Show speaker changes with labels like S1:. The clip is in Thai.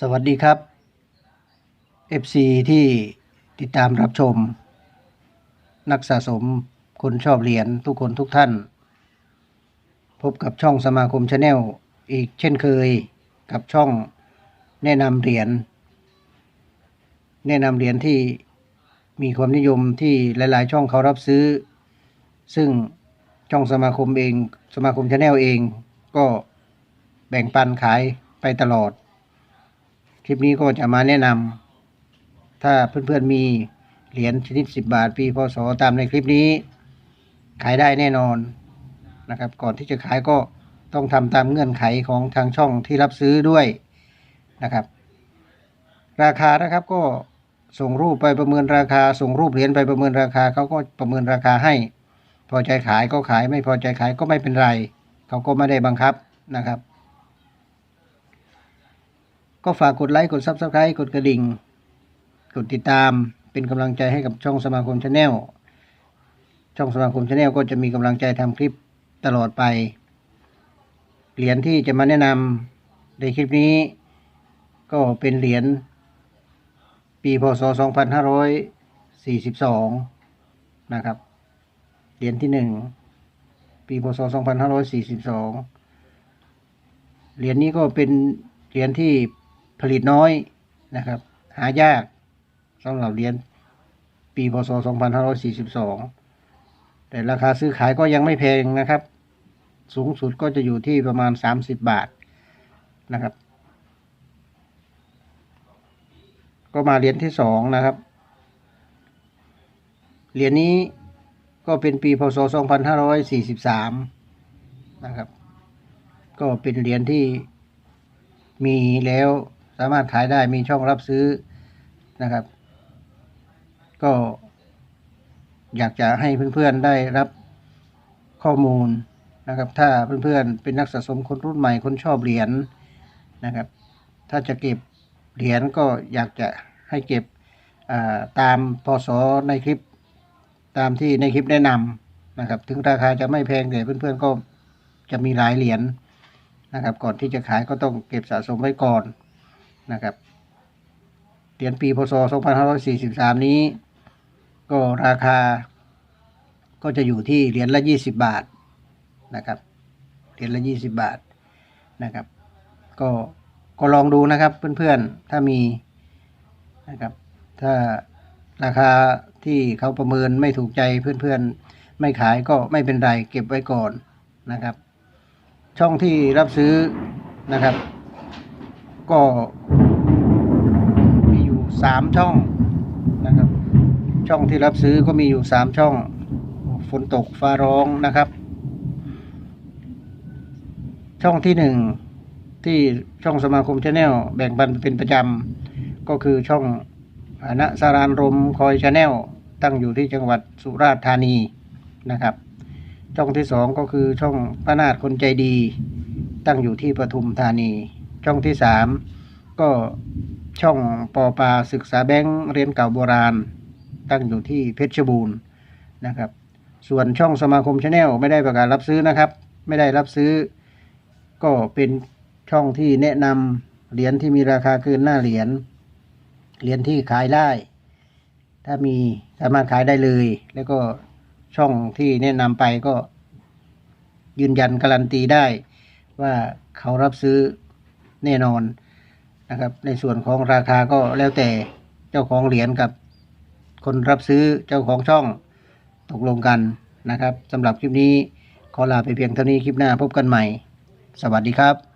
S1: สวัสดีครับ FC ที่ติดตามรับชม นักสะสมคนชอบเหรียญทุกคนทุกท่าน พบกับช่องสมาคมชาแนลอีกเช่นเคยกับช่องแนะนำเหรียญแนะนำเหรียญที่มีความนิยมที่หลาย ๆ ช่องเขารับซื้อ ซึ่งช่องสมาคมเอง สมาคมชาแนลเองก็แบ่งปันขายไปตลอด คลิปนี้ก็จะมาแนะนำถ้าเพื่อนๆมีเหรียญชนิด 10 บาท ปีพศตามในคลิปนี้ ขายได้แน่นอนนะครับ ก่อนที่จะขายก็ต้องทำตามเงื่อนไขของทางช่องที่รับซื้อด้วยนะครับ ราคานะครับก็ส่งรูปไปประเมินราคา ส่งรูปเหรียญไปประเมินราคาเขาก็ประเมินราคาให้ พอใจขายก็ขายไม่พอใจขายก็ไม่เป็นไรเขาก็ไม่ได้บังคับนะครับ ก็ฝากกดไลค์ กด Subscribe กดกระดิ่ง กดติดตาม เป็นกำลังใจให้กับช่องสมาคมชาแนล ช่องสมาคมชาแนลก็จะมีกำลังใจทำคลิปตลอดไป เหรียญที่จะมาแนะนำในคลิปนี้ ก็เป็นเหรียญปีพศ 2542 นะครับ เหรียญที่หนึ่งปีพศ 2542 เหรียญนี้ก็เป็นเหรียญที่ ผลิตน้อยนะครับ หายากสำหรับเหรียญปีพศ 2542 แต่ราคาซื้อขายก็ยังไม่แพงนะครับ สูงสุดก็จะอยู่ที่ประมาณ 30 บาทนะครับ ก็มาเหรียญที่สองนะครับเหรียญนี้ก็เป็นปีพศ 2543 นะครับ ก็เป็นเหรียญที่มีแล้ว สามารถขายได้มีช่องรับซื้อนะครับ ก็อยากจะให้เพื่อนๆได้รับข้อมูลนะครับ ถ้าเพื่อนๆเป็นนักสะสมคนรุ่นใหม่คนชอบเหรียญนะครับ ถ้าจะเก็บเหรียญก็อยากจะให้เก็บาตามพศในคลิปตามที่ในคลิปแนะนำนะครับ ถึงราคาจะไม่แพงแต่เพื่อนๆก็จะมีหลายเหรียญนะครับ ก่อนที่จะขายก็ต้องเก็บสะสมไว้ก่อน นะครับเหรียญปีพศ 2543 นี้ ก็ราคาก็จะอยู่ที่เหรียญละ 20 บาทนะครับเหรียญละ 20 บาทนะครับ ก็ก็ลองดูนะครับเพื่อนๆ ถ้ามีนะครับ ถ้าราคาที่เขาประเมินไม่ถูกใจเพื่อนๆ ไม่ขายก็ไม่เป็นไรเก็บไว้ก่อนนะครับ ช่องที่รับซื้อนะครับ ก็มีอยู่สามช่องนะครับ ช่องที่รับซื้อก็มีอยู่สามช่อง ฝนตกฟ้าร้องนะครับ ช่องที่หนึ่งที่ช่องสมาคมชาแนลแบ่งปันเป็นประจำก็คือช่องณสารานรมคอยชาแนลตั้งอยู่ที่จังหวัดสุราษฎร์ธานีนะครับ ช่องที่สองก็คือช่องป้านาดคนใจดี ตั้งอยู่ที่ปทุมธานี ช่องที่สามก็ช่องปอปาศึกษาแบงค์เรียนเก่าโบราณ ตั้งอยู่ที่เพชรบูรณ์นะครับ ส่วนช่องสมาคมชาแนลไม่ได้ประกาศรับซื้อนะครับ ไม่ได้รับซื้อ ก็เป็นช่องที่แนะนำเหรียญที่มีราคาเกินหน้าเหรียญเหรียญที่ขายได้ ถ้ามีสามารถขายได้เลย แล้วก็ช่องที่แนะนำไปก็ยืนยันการันตีได้ว่าเขารับซื้อ แน่นอนนะครับ ในส่วนของราคาก็แล้วแต่เจ้าของเหรียญกับ คนรับซื้อเจ้าของช่องตกลงกันนะครับสำหรับคลิปนี้ขอลาไปเพียงเท่านี้คลิปหน้าพบกันใหม่ สวัสดีครับ